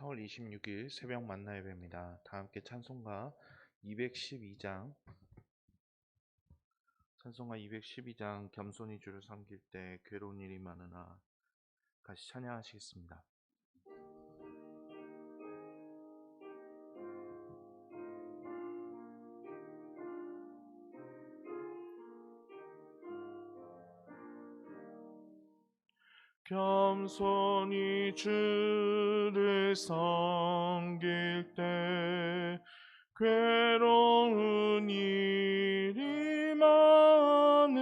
4월 26일 새벽 만나 예배입니다. 다 함께 찬송가 212장 찬송가 212장 겸손히 주를 섬길 때 괴로운 일이 많으나 같이 찬양하시겠습니다. 겸손히 주를 섬길 때 괴로운 일이 많으나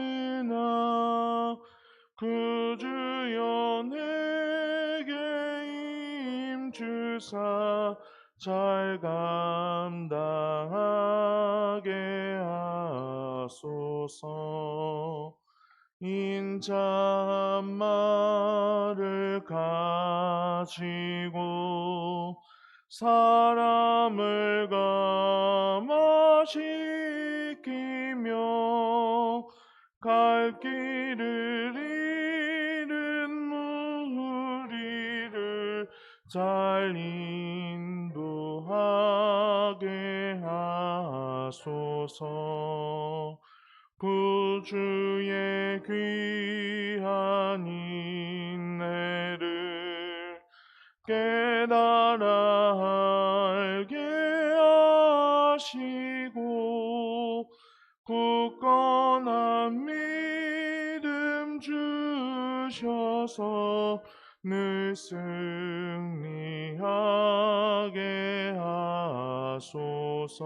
그 주여 내게 임주사 잘 감당하게 하소서 인자말을 가지고 사람을 감화시키며 갈 길을 잃은 무리를 잘 인도하게 하소서 구주의 귀한 인내를 깨달아 알게 하시고 굳건한 믿음 주셔서 늘 승리하게 하소서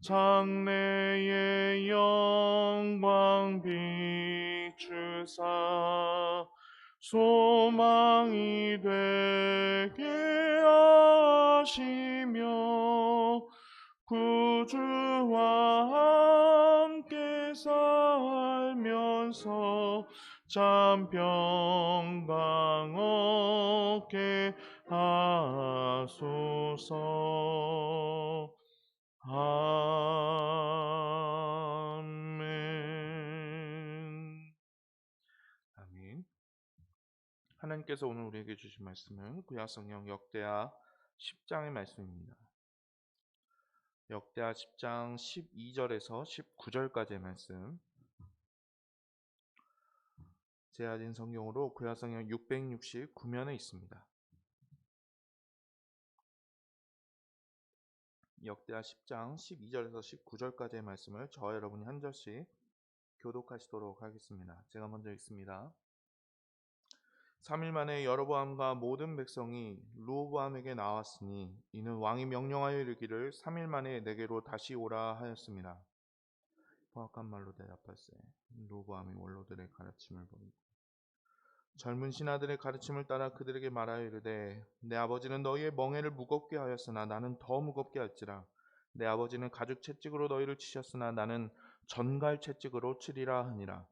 장래의 영광 비추사 소망이 되게 하시며 구주와 함께 살면서 참 평강 얻게 하소서 아멘. 아멘. 하나님께서 오늘 우리에게 주신 말씀은 구약성경 역대하 10장의 말씀입니다. 역대하 10장 12절에서 19절까지의 말씀. 제아진 성경으로 구약성경 669면에 있습니다. 역대하 10장 12절에서 19절까지의 말씀을 저와 여러분이 한 절씩 교독하시도록 하겠습니다. 제가 먼저 읽습니다. 3일 만에 여로보암과 모든 백성이 루호보암에게 나왔으니 이는 왕이 명령하여 이르기를 3일 만에 내게로 다시 오라 하였습니다. 포악한 말로 대답할세 루호보암이 원로들의 가르침을 버리고 젊은 신하들의 가르침을 따라 그들에게 말하여 이르되 내 아버지는 너희의 멍에를 무겁게 하였으나 나는 더 무겁게 할지라. 내 아버지는 가죽 채찍으로 너희를 치셨으나 나는 전갈 채찍으로 치리라 하니라.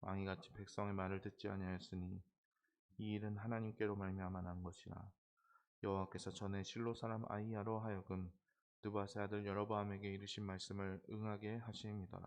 왕이 같이 백성의 말을 듣지 아니하였으니 이 일은 하나님께로 말미암아 난 것이라. 여호와께서 전에 실로 사람 아이야로 하여금 느바세 아들 여로보암에게 이르신 말씀을 응하게 하심이더라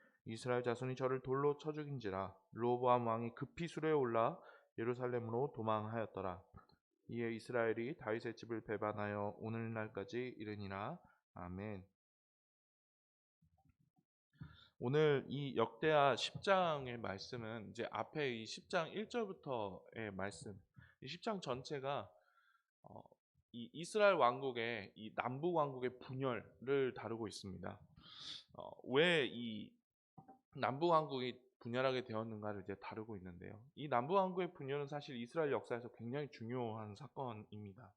이스라엘 자손이 저를 돌로 쳐 죽인지라 로보암 왕이 급히 수레에 올라 예루살렘으로 도망하였더라. 이에 이스라엘이 다윗의 집을 배반하여 오늘날까지 이르니라. 아멘. 오늘 이 역대하 10장의 말씀은 이제 앞에 이 10장 1절부터의 말씀, 이 10장 전체가 어, 이 이스라엘 왕국의 이 남북 왕국의 분열을 다루고 있습니다. 어, 왜이 남북 왕국이 분열하게 되었는가를 이제 다루고 있는데요. 이 남북 왕국의 분열은 사실 이스라엘 역사에서 굉장히 중요한 사건입니다.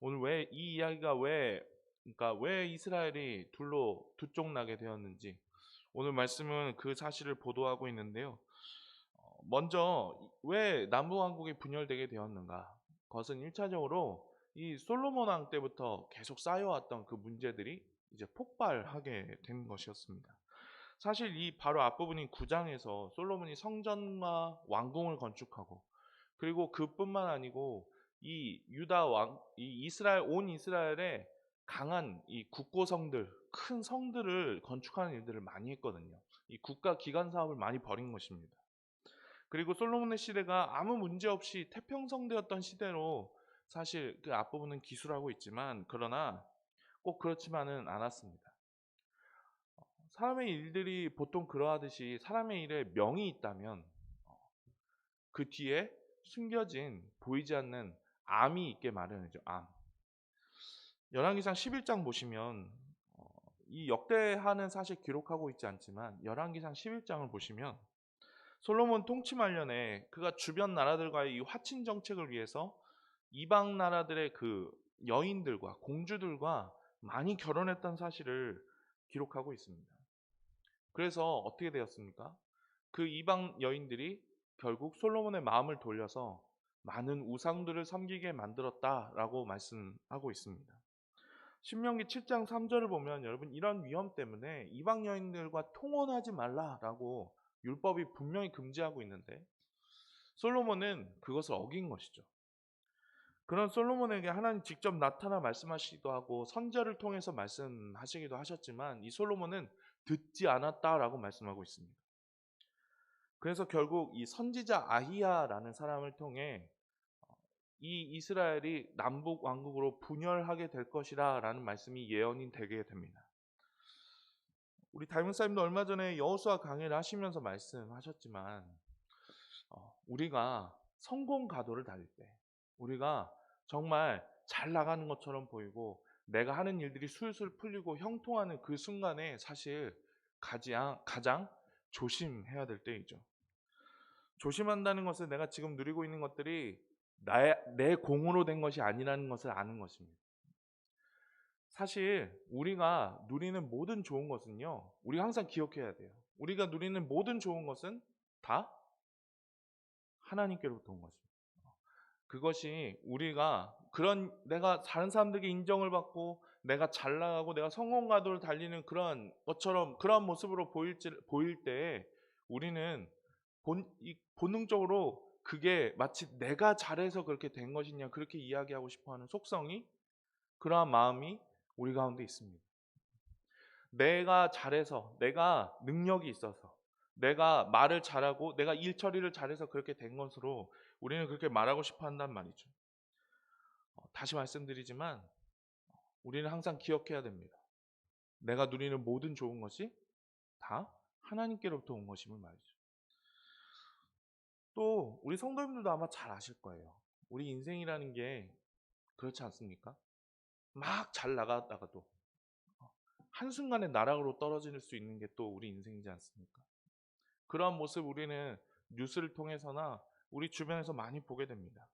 오늘 왜 이 이야기가 왜 그러니까 왜 이스라엘이 둘로 두 쪽 나게 되었는지 오늘 말씀은 그 사실을 보도하고 있는데요. 먼저 왜 남북 왕국이 분열되게 되었는가? 그것은 1차적으로 이 솔로몬 왕 때부터 계속 쌓여왔던 그 문제들이 이제 폭발하게 된 것이었습니다. 사실 이 바로 앞부분인 9장에서 솔로몬이 성전과 왕궁을 건축하고 그리고 그뿐만 아니고 이 유다 왕, 이 이스라엘 온 이스라엘의 강한 이 국고 성들, 큰 성들을 건축하는 일들을 많이 했거든요. 이 국가 기관 사업을 많이 벌인 것입니다. 그리고 솔로몬의 시대가 아무 문제 없이 태평성되었던 시대로 사실 그 앞부분은 기술하고 있지만 그러나 꼭 그렇지만은 않았습니다. 사람의 일들이 보통 그러하듯이 사람의 일에 명이 있다면 그 뒤에 숨겨진 보이지 않는 암이 있게 마련이죠. 암. 열왕기상 11장 보시면 어, 이 역대하는 사실 기록하고 있지 않지만 열왕기상 11장을 보시면 솔로몬 통치 말년에 그가 주변 나라들과의 이 화친 정책을 위해서 이방 나라들의 그 여인들과 공주들과 많이 결혼했던 사실을 기록하고 있습니다. 그래서 어떻게 되었습니까? 그 이방 여인들이 결국 솔로몬의 마음을 돌려서 많은 우상들을 섬기게 만들었다라고 말씀하고 있습니다. 신명기 7장 3절을 보면 여러분 이런 위험 때문에 이방 여인들과 통혼하지 말라라고 율법이 분명히 금지하고 있는데 솔로몬은 그것을 어긴 것이죠. 그런 솔로몬에게 하나님 직접 나타나 말씀하시기도 하고 선절을 통해서 말씀하시기도 하셨지만 이 솔로몬은 듣지 않았다라고 말씀하고 있습니다. 그래서 결국 이 선지자 아히야라는 사람을 통해 어, 이 이스라엘이 남북 왕국으로 분열하게 될 것이라라는 말씀이 예언이 되게 됩니다. 우리 다임사님도 얼마 전에 여호수아 강해를 하시면서 말씀하셨지만 어, 우리가 성공 가도를 달릴 때 우리가 정말 잘 나가는 것처럼 보이고 내가 하는 일들이 술술 풀리고 형통하는 그 순간에 사실 가장, 가장 조심해야 될 때이죠. 조심한다는 것은 내가 지금 누리고 있는 것들이 나의, 내 공으로 된 것이 아니라는 것을 아는 것입니다. 사실 우리가 누리는 모든 좋은 것은요, 우리가 항상 기억해야 돼요. 우리가 누리는 모든 좋은 것은 다 하나님께로부터 온 것입니다. 그것이 우리가 그런 내가 다른 사람들에게 인정을 받고 내가 잘 나가고 내가 성공가도를 달리는 그런 것처럼 그런 모습으로 보일 보일 때 우리는 본, 이, 본능적으로 그게 마치 내가 잘해서 그렇게 된 것이냐 그렇게 이야기하고 싶어하는 속성이 그러한 마음이 우리 가운데 있습니다. 내가 잘해서 내가 능력이 있어서 내가 말을 잘하고 내가 일 처리를 잘해서 그렇게 된 것으로 우리는 그렇게 말하고 싶어 한단 말이죠. 어, 다시 말씀드리지만 우리는 항상 기억해야 됩니다. 내가 누리는 모든 좋은 것이 다 하나님께로부터 온 것임을 말이죠. 또 우리 성도님들도 아마 잘 아실 거예요. 우리 인생이라는 게 그렇지 않습니까? 막 잘 나가다가도 어, 한순간에 나락으로 떨어질 수 있는 게 또 우리 인생이지 않습니까? 그러한 모습 우리는 뉴스를 통해서나 우리 주변에서 많이 보게 됩니다.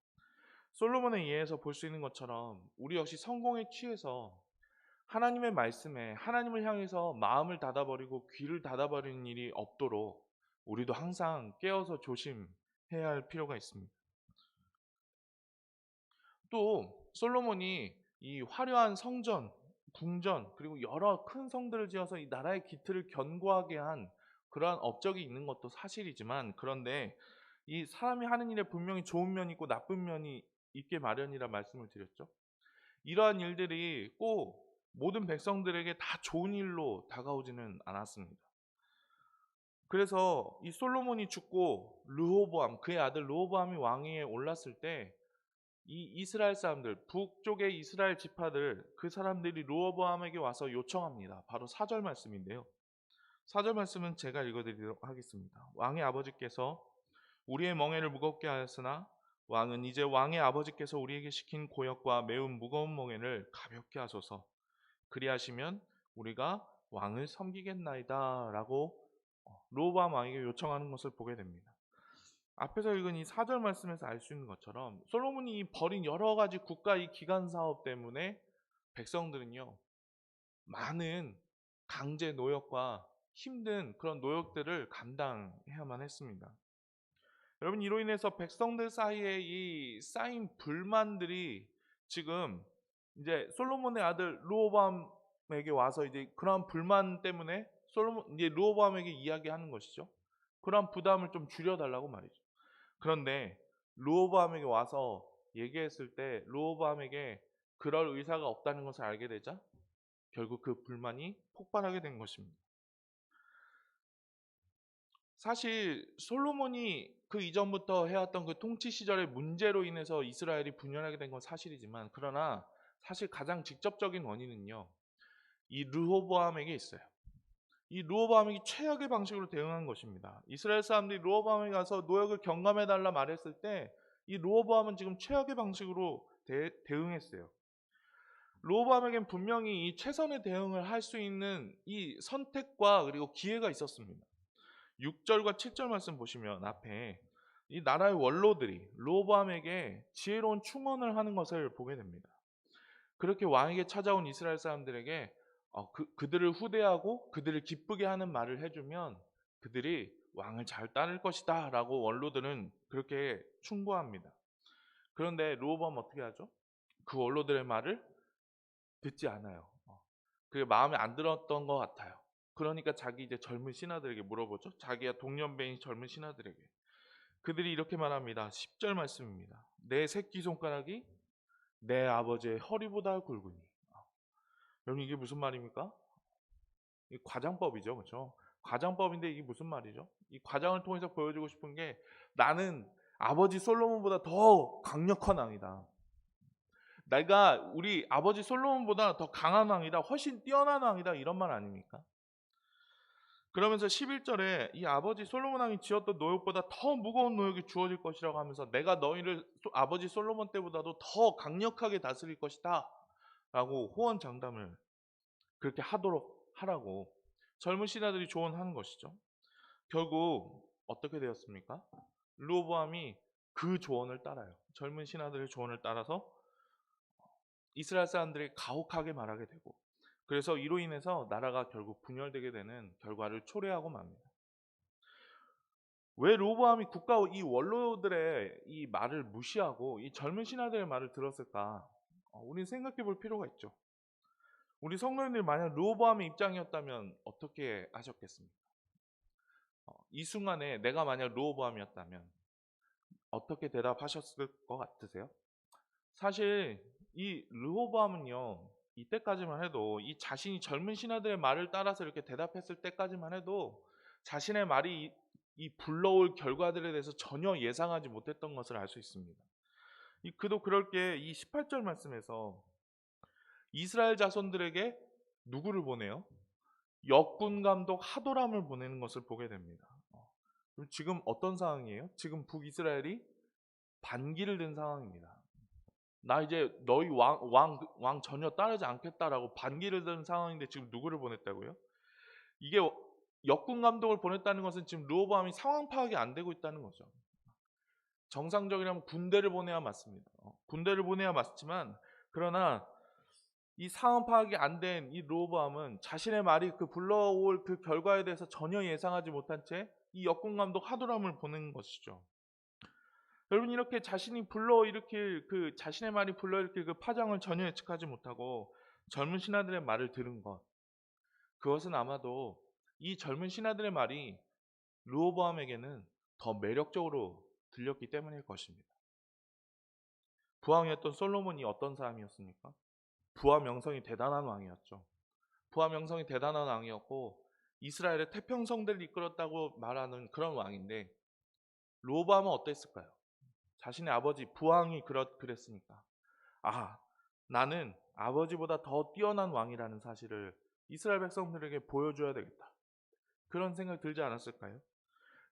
솔로몬의 예에서 볼 수 있는 것처럼 우리 역시 성공에 취해서 하나님의 말씀에 하나님을 향해서 마음을 닫아버리고 귀를 닫아버리는 일이 없도록 우리도 항상 깨어서 조심해야 할 필요가 있습니다. 또 솔로몬이 이 화려한 성전, 궁전 그리고 여러 큰 성들을 지어서 이 나라의 기틀을 견고하게 한 그러한 업적이 있는 것도 사실이지만 그런데 이 사람이 하는 일에 분명히 좋은 면이 있고 나쁜 면이 있게 마련이라 말씀을 드렸죠. 이러한 일들이 꼭 모든 백성들에게 다 좋은 일로 다가오지는 않았습니다. 그래서 이 솔로몬이 죽고 르호보암 그의 아들 르호보암이 왕위에 올랐을 때 이 이스라엘 사람들 북쪽의 이스라엘 지파들 그 사람들이 르호보암에게 와서 요청합니다. 바로 사절 말씀인데요. 사절 말씀은 제가 읽어드리도록 하겠습니다. 왕의 아버지께서 우리의 멍에를 무겁게 하였으나 왕은 이제 왕의 아버지께서 우리에게 시킨 고역과 매우 무거운 멍에를 가볍게 하소서. 그리하시면 우리가 왕을 섬기겠나이다라고 로밤 왕에게 요청하는 것을 보게 됩니다. 앞에서 읽은 이 사절 말씀에서 알 수 있는 것처럼 솔로몬이 벌인 여러 가지 국가 의 기간 사업 때문에 백성들은요 많은 강제 노역과 힘든 그런 노역들을 감당해야만 했습니다. 여러분 이로 인해서 백성들 사이에 이 쌓인 불만들이 지금 이제 솔로몬의 아들 르호보암에게 와서 이제 그런 불만 때문에 솔로몬 이제 르호보암에게 이야기하는 것이죠. 그런 부담을 좀 줄여달라고 말이죠. 그런데 르호보암에게 와서 얘기했을 때 르호보암에게 그럴 의사가 없다는 것을 알게 되자 결국 그 불만이 폭발하게 된 것입니다. 사실 솔로몬이 그 이전부터 해왔던 그 통치 시절의 문제로 인해서 이스라엘이 분열하게 된 건 사실이지만 그러나 사실 가장 직접적인 원인은요. 이 르호보암에게 있어요. 이 르호보암이 최악의 방식으로 대응한 것입니다. 이스라엘 사람들이 르호보암에 가서 노역을 경감해 달라 말했을 때 이 르호보암은 지금 최악의 방식으로 대, 대응했어요. 르호보암에겐 분명히 이 최선의 대응을 할 수 있는 이 선택과 그리고 기회가 있었습니다. 6절과 7절 말씀 보시면 앞에 이 나라의 원로들이 르호보암에게 지혜로운 충언을 하는 것을 보게 됩니다. 그렇게 왕에게 찾아온 이스라엘 사람들에게 어, 그, 그들을 후대하고 그들을 기쁘게 하는 말을 해주면 그들이 왕을 잘 따를 것이다 라고 원로들은 그렇게 충고합니다. 그런데 르호보암 어떻게 하죠? 그 원로들의 말을 듣지 않아요. 어, 그게 마음에 안 들었던 것 같아요. 그러니까 자기 이제 젊은 신하들에게 물어보죠. 자기가 동년배인 젊은 신하들에게. 그들이 이렇게 말합니다. 10절 말씀입니다. 내 새끼 손가락이 내 아버지의 허리보다 굵으니. 아, 여러분 이게 무슨 말입니까? 이 과장법이죠. 그렇죠? 과장법인데 이게 무슨 말이죠? 이 과장을 통해서 보여주고 싶은 게 나는 아버지 솔로몬보다 더 강력한 왕이다. 내가 우리 아버지 솔로몬보다 더 강한 왕이다. 훨씬 뛰어난 왕이다. 이런 말 아닙니까? 그러면서 11절에 이 아버지 솔로몬 왕이 지었던 노역보다 더 무거운 노역이 주어질 것이라고 하면서 내가 너희를 아버지 솔로몬 때보다도 더 강력하게 다스릴 것이다. 라고 호언 장담을 그렇게 하도록 하라고 젊은 신하들이 조언하는 것이죠. 결국 어떻게 되었습니까? 르호보암이 그 조언을 따라요. 젊은 신하들의 조언을 따라서 이스라엘 사람들이 가혹하게 말하게 되고 그래서 이로 인해서 나라가 결국 분열되게 되는 결과를 초래하고 맙니다. 왜 로보암이 국가 이 원로들의 이 말을 무시하고 이 젊은 신하들의 말을 들었을까? 어, 우리는 생각해 볼 필요가 있죠. 우리 성도님들 만약 로보암의 입장이었다면 어떻게 하셨겠습니까? 어, 이 순간에 내가 만약 로보암이었다면 어떻게 대답하셨을 것 같으세요? 사실 이 르호보암은요 이때까지만 해도 이 자신이 젊은 신하들의 말을 따라서 이렇게 대답했을 때까지만 해도 자신의 말이 이, 이 불러올 결과들에 대해서 전혀 예상하지 못했던 것을 알 수 있습니다. 이 그도 그럴 게 이 18절 말씀에서 이스라엘 자손들에게 누구를 보내요? 역군 감독 하도람을 보내는 것을 보게 됩니다. 어, 지금 어떤 상황이에요? 지금 북이스라엘이 반기를 든 상황입니다. 나 이제 너희 왕, 왕, 왕 전혀 따르지 않겠다라고 반기를 든 상황인데 지금 누구를 보냈다고요? 이게 역군 감독을 보냈다는 것은 지금 르호보암이 상황 파악이 안 되고 있다는 거죠. 정상적이라면 군대를 보내야 맞습니다. 어, 군대를 보내야 맞지만 그러나 이 상황 파악이 안 된 이 르호보암은 자신의 말이 그 불러올 그 결과에 대해서 전혀 예상하지 못한 채 이 역군 감독 하도람을 보낸 것이죠. 여러분 이렇게 자신이 불러일으킬 그 자신의 말이 불러일으킬 그 파장을 전혀 예측하지 못하고 젊은 신하들의 말을 들은 것 그것은 아마도 이 젊은 신하들의 말이 르호보암에게는 더 매력적으로 들렸기 때문일 것입니다. 부왕이었던 솔로몬이 어떤 사람이었습니까? 부와 명성이 대단한 왕이었죠. 부와 명성이 대단한 왕이었고 이스라엘의 태평성대를 이끌었다고 말하는 그런 왕인데 르호보암은 어땠을까요? 자신의 아버지 부왕이 그렇 그랬으니까 아 나는 아버지보다 더 뛰어난 왕이라는 사실을 이스라엘 백성들에게 보여줘야 되겠다 그런 생각 들지 않았을까요?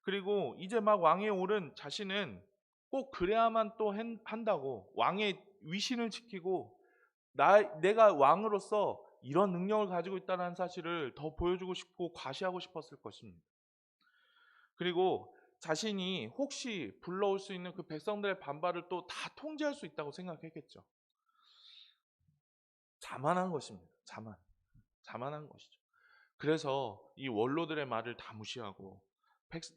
그리고 이제 막 왕에 오른 자신은 꼭 그래야만 또 한다고 왕의 위신을 지키고 나 내가 왕으로서 이런 능력을 가지고 있다는 사실을 더 보여주고 싶고 과시하고 싶었을 것입니다. 그리고 자신이 혹시 불러올 수 있는 그 백성들의 반발을 또 다 통제할 수 있다고 생각했겠죠. 자만한 것입니다. 자만. 자만한 것이죠. 그래서 이 원로들의 말을 다 무시하고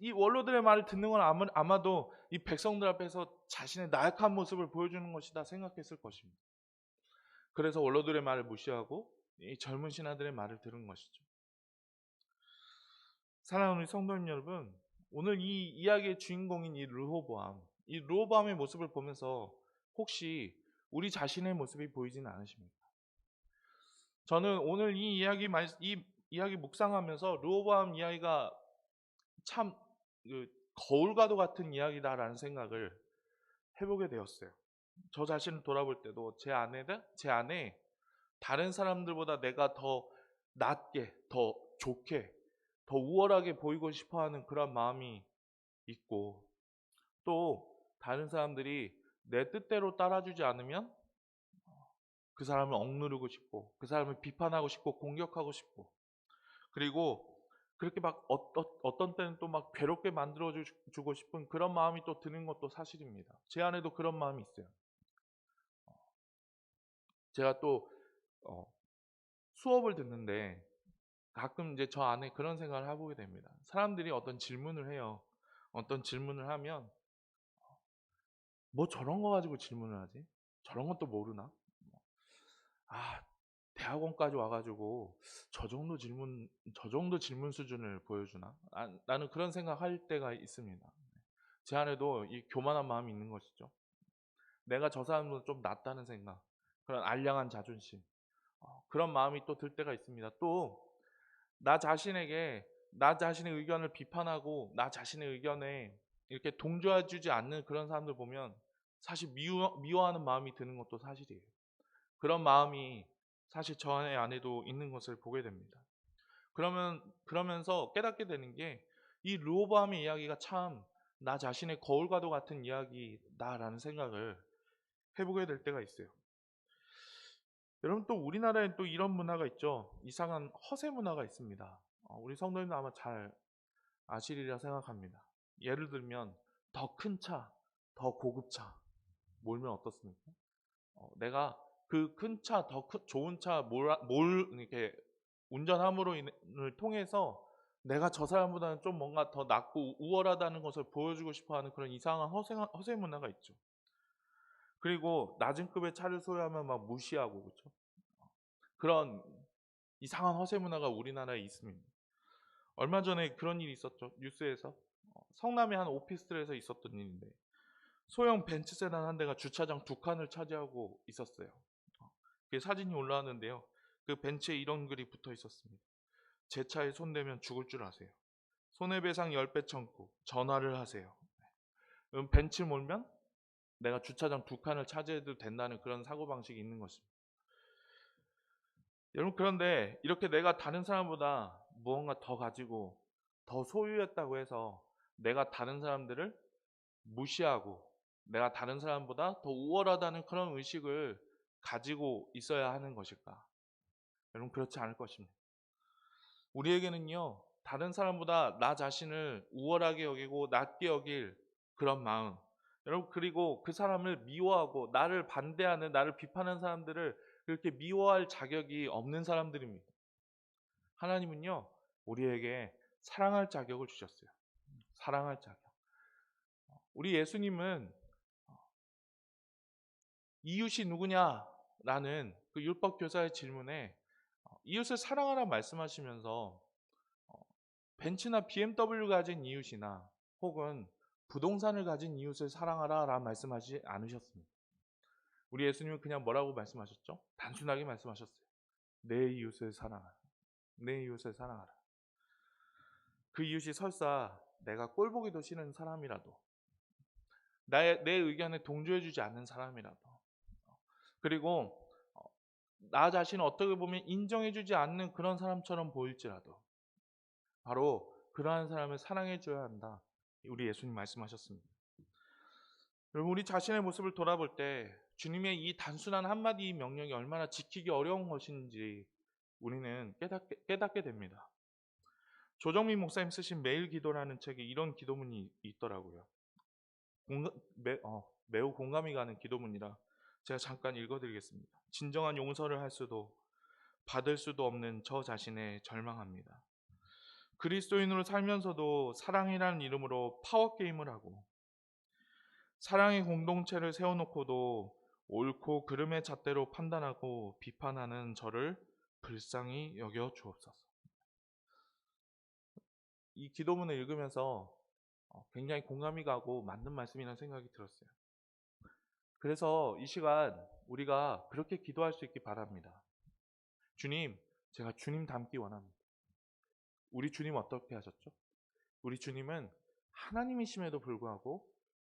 이 원로들의 말을 듣는 건 아마도 이 백성들 앞에서 자신의 나약한 모습을 보여주는 것이다 생각했을 것입니다. 그래서 원로들의 말을 무시하고 이 젊은 신하들의 말을 들은 것이죠. 사랑하는 성도님 여러분, 오늘 이 이야기의 주인공인 이 르호보암, 이 르호보암의 모습을 보면서 혹시 우리 자신의 모습이 보이지는 않으십니까? 저는 오늘 이 이야기 말- 이 이야기 묵상하면서 르호보암 이야기가 참 그, 거울과도 같은 이야기다라는 생각을 해보게 되었어요. 저 자신을 돌아볼 때도 제 안에다 제 안에 다른 사람들보다 내가 더 낫게, 더 좋게, 더 우월하게 보이고 싶어 하는 그런 마음이 있고 또 다른 사람들이 내 뜻대로 따라주지 않으면 그 사람을 억누르고 싶고 그 사람을 비판하고 싶고 공격하고 싶고 그리고 그렇게 막 어떤, 어떤 때는 또 막 괴롭게 만들어 주- 주고 싶은 그런 마음이 또 드는 것도 사실입니다. 제 안에도 그런 마음이 있어요. 어, 제가 또 어, 수업을 듣는데 가끔 이제 저 안에 그런 생각을 해보게 됩니다. 사람들이 어떤 질문을 해요. 어떤 질문을 하면 뭐 저런 거 가지고 질문을 하지? 저런 것도 모르나? 아, 대학원까지 와가지고 저 정도 질문, 저 정도 질문 수준을 보여주나? 아, 나는 그런 생각할 때가 있습니다. 제 안에도 이 교만한 마음이 있는 것이죠. 내가 저 사람보다 좀 낫다는 생각, 그런 알량한 자존심, 어, 그런 마음이 또 들 때가 있습니다. 또 나 자신에게 나 자신의 의견을 비판하고 나 자신의 의견에 이렇게 동조해주지 않는 그런 사람들 보면 사실 미워, 미워하는 마음이 드는 것도 사실이에요. 그런 마음이 사실 저 안에 안에도 있는 것을 보게 됩니다. 그러면 그러면서 깨닫게 되는 게 이 르호보암의 이야기가 참 나 자신의 거울과도 같은 이야기다라는 생각을 해보게 될 때가 있어요. 여러분 또 우리나라에 또 이런 문화가 있죠. 이상한 허세 문화가 있습니다. 어, 우리 성도님도 아마 잘 아시리라 생각합니다. 예를 들면 더 큰 차, 더 고급 차 몰면 어떻습니까? 어, 내가 그 큰 차, 더 큰, 좋은 차, 몰, 몰 이렇게 운전함으로 인을 통해서 내가 저 사람보다는 좀 뭔가 더 낫고 우월하다는 것을 보여주고 싶어하는 그런 이상한 허세, 허세 문화가 있죠. 그리고 낮은 급의 차를 소유하면 막 무시하고 그렇죠. 그런 이상한 허세 문화가 우리나라에 있습니다. 얼마 전에 그런 일이 있었죠. 뉴스에서 어, 성남의 한 오피스텔에서 있었던 일인데 소형 벤츠 세단 한 대가 주차장 두 칸을 차지하고 있었어요. 어, 그 사진이 올라왔는데요. 그 벤츠에 이런 글이 붙어 있었습니다. 제 차에 손대면 죽을 줄 아세요. 손해배상 10배 청구, 전화를 하세요. 음, 벤츠 몰면 내가 주차장 두 칸을 차지해도 된다는 그런 사고방식이 있는 것입니다. 여러분, 그런데 이렇게 내가 다른 사람보다 무언가 더 가지고 더 소유했다고 해서 내가 다른 사람들을 무시하고 내가 다른 사람보다 더 우월하다는 그런 의식을 가지고 있어야 하는 것일까? 여러분, 그렇지 않을 것입니다. 우리에게는요, 다른 사람보다 나 자신을 우월하게 여기고 낮게 여길 그런 마음, 여러분 그리고 그 사람을 미워하고 나를 반대하는 나를 비판하는 사람들을 그렇게 미워할 자격이 없는 사람들입니다. 하나님은요 우리에게 사랑할 자격을 주셨어요. 사랑할 자격. 우리 예수님은 이웃이 누구냐라는 그 율법 교사의 질문에 이웃을 사랑하라 말씀하시면서 벤츠나 BMW 가진 이웃이나 혹은 부동산을 가진 이웃을 사랑하라 라는 말씀하지 않으셨습니다. 우리 예수님은 그냥 뭐라고 말씀하셨죠? 단순하게 말씀하셨어요. 내 이웃을 사랑하라. 내 이웃을 사랑하라. 그 이웃이 설사 내가 꼴보기도 싫은 사람이라도 나의, 내 의견에 동조해주지 않는 사람이라도 그리고 나 자신을 어떻게 보면 인정해주지 않는 그런 사람처럼 보일지라도 바로 그러한 사람을 사랑해줘야 한다. 우리 예수님 말씀하셨습니다. 여러분 우리 자신의 모습을 돌아볼 때 주님의 이 단순한 한마디 명령이 얼마나 지키기 어려운 것인지 우리는 깨닫게, 깨닫게 됩니다. 조정민 목사님 쓰신 매일 기도라는 책에 이런 기도문이 있더라고요. 공감, 매, 어, 매우 공감이 가는 기도문이라 제가 잠깐 읽어드리겠습니다. 진정한 용서를 할 수도 받을 수도 없는 저 자신에 절망합니다. 그리스도인으로 살면서도 사랑이라는 이름으로 파워 게임을 하고 사랑의 공동체를 세워놓고도 옳고 그름의 잣대로 판단하고 비판하는 저를 불쌍히 여겨 주옵소서. 이 기도문을 읽으면서 어, 굉장히 공감이 가고 맞는 말씀이라는 생각이 들었어요. 그래서 이 시간 우리가 그렇게 기도할 수 있기 바랍니다. 주님, 제가 주님 닮기 원합니다. 우리 주님 어떻게 하셨죠? 우리 주님은 하나님이심에도 불구하고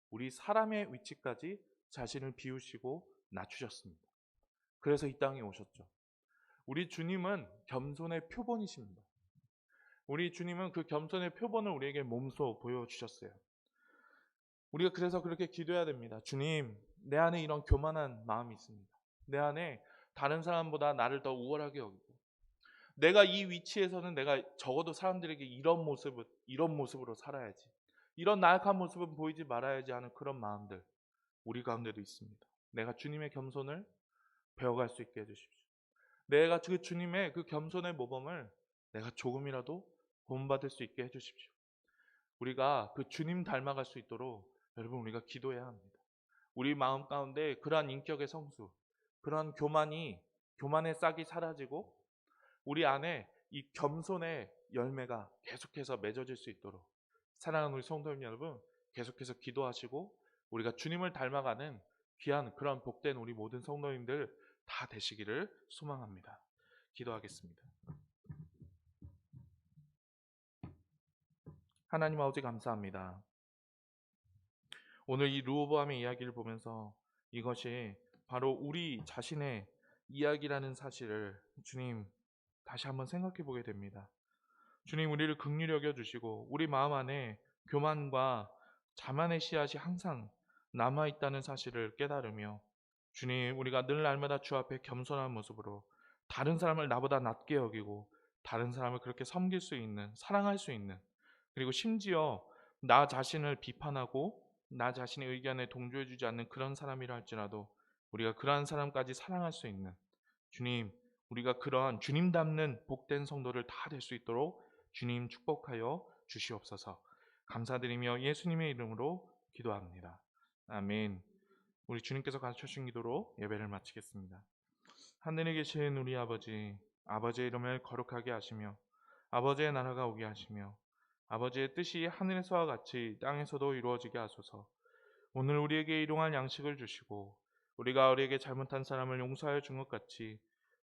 우리 사람의 위치까지 자신을 비우시고 낮추셨습니다. 그래서 이 땅에 오셨죠. 우리 주님은 겸손의 표본이십니다. 우리 주님은 그 겸손의 표본을 우리에게 몸소 보여주셨어요. 우리가 그래서 그렇게 기도해야 됩니다. 주님, 내 안에 이런 교만한 마음이 있습니다. 내 안에 다른 사람보다 나를 더 우월하게 여기고, 내가 이 위치에서는 내가 적어도 사람들에게 이런 모습, 이런 모습으로 살아야지. 이런 나약한 모습은 보이지 말아야지 하는 그런 마음들, 우리 가운데도 있습니다. 내가 주님의 겸손을 배워갈 수 있게 해주십시오. 내가 그 주님의 그 겸손의 모범을 내가 조금이라도 본받을 수 있게 해주십시오. 우리가 그 주님 닮아갈 수 있도록 여러분 우리가 기도해야 합니다. 우리 마음 가운데 그러한 인격의 성수, 그러한 교만이 교만의 싹이 사라지고 우리 안에 이 겸손의 열매가 계속해서 맺어질 수 있도록 사랑하는 우리 성도님 여러분 계속해서 기도하시고 우리가 주님을 닮아가는 귀한 그런 복된 우리 모든 성도님들 다 되시기를 소망합니다. 기도하겠습니다. 하나님 아버지 감사합니다. 오늘 이 루오보암의 이야기를 보면서 이것이 바로 우리 자신의 이야기라는 사실을 주님 다시 한번 생각해 보게 됩니다. 주님 우리를 극률히 여겨 주시고 우리 마음 안에 교만과 자만의 씨앗이 항상 남아 있다는 사실을 깨달으며 주님 우리가 늘 날마다 주 앞에 겸손한 모습으로 다른 사람을 나보다 낮게 여기고 다른 사람을 그렇게 섬길 수 있는 사랑할 수 있는 그리고 심지어 나 자신을 비판하고 나 자신의 의견에 동조해주지 않는 그런 사람이라 할지라도 우리가 그러한 사람까지 사랑할 수 있는 주님, 우리가 그러한 주님 닮는 복된 성도를 다 될 수 있도록 주님 축복하여 주시옵소서. 감사드리며 예수님의 이름으로 기도합니다. 아멘. 우리 주님께서 가르쳐 주신 기도로 예배를 마치겠습니다. 하늘에 계신 우리 아버지, 아버지의 이름을 거룩하게 하시며 아버지의 나라가 오게 하시며 아버지의 뜻이 하늘에서와 같이 땅에서도 이루어지게 하소서. 오늘 우리에게 일용할 양식을 주시고 우리가 우리에게 잘못한 사람을 용서하여 준 것 같이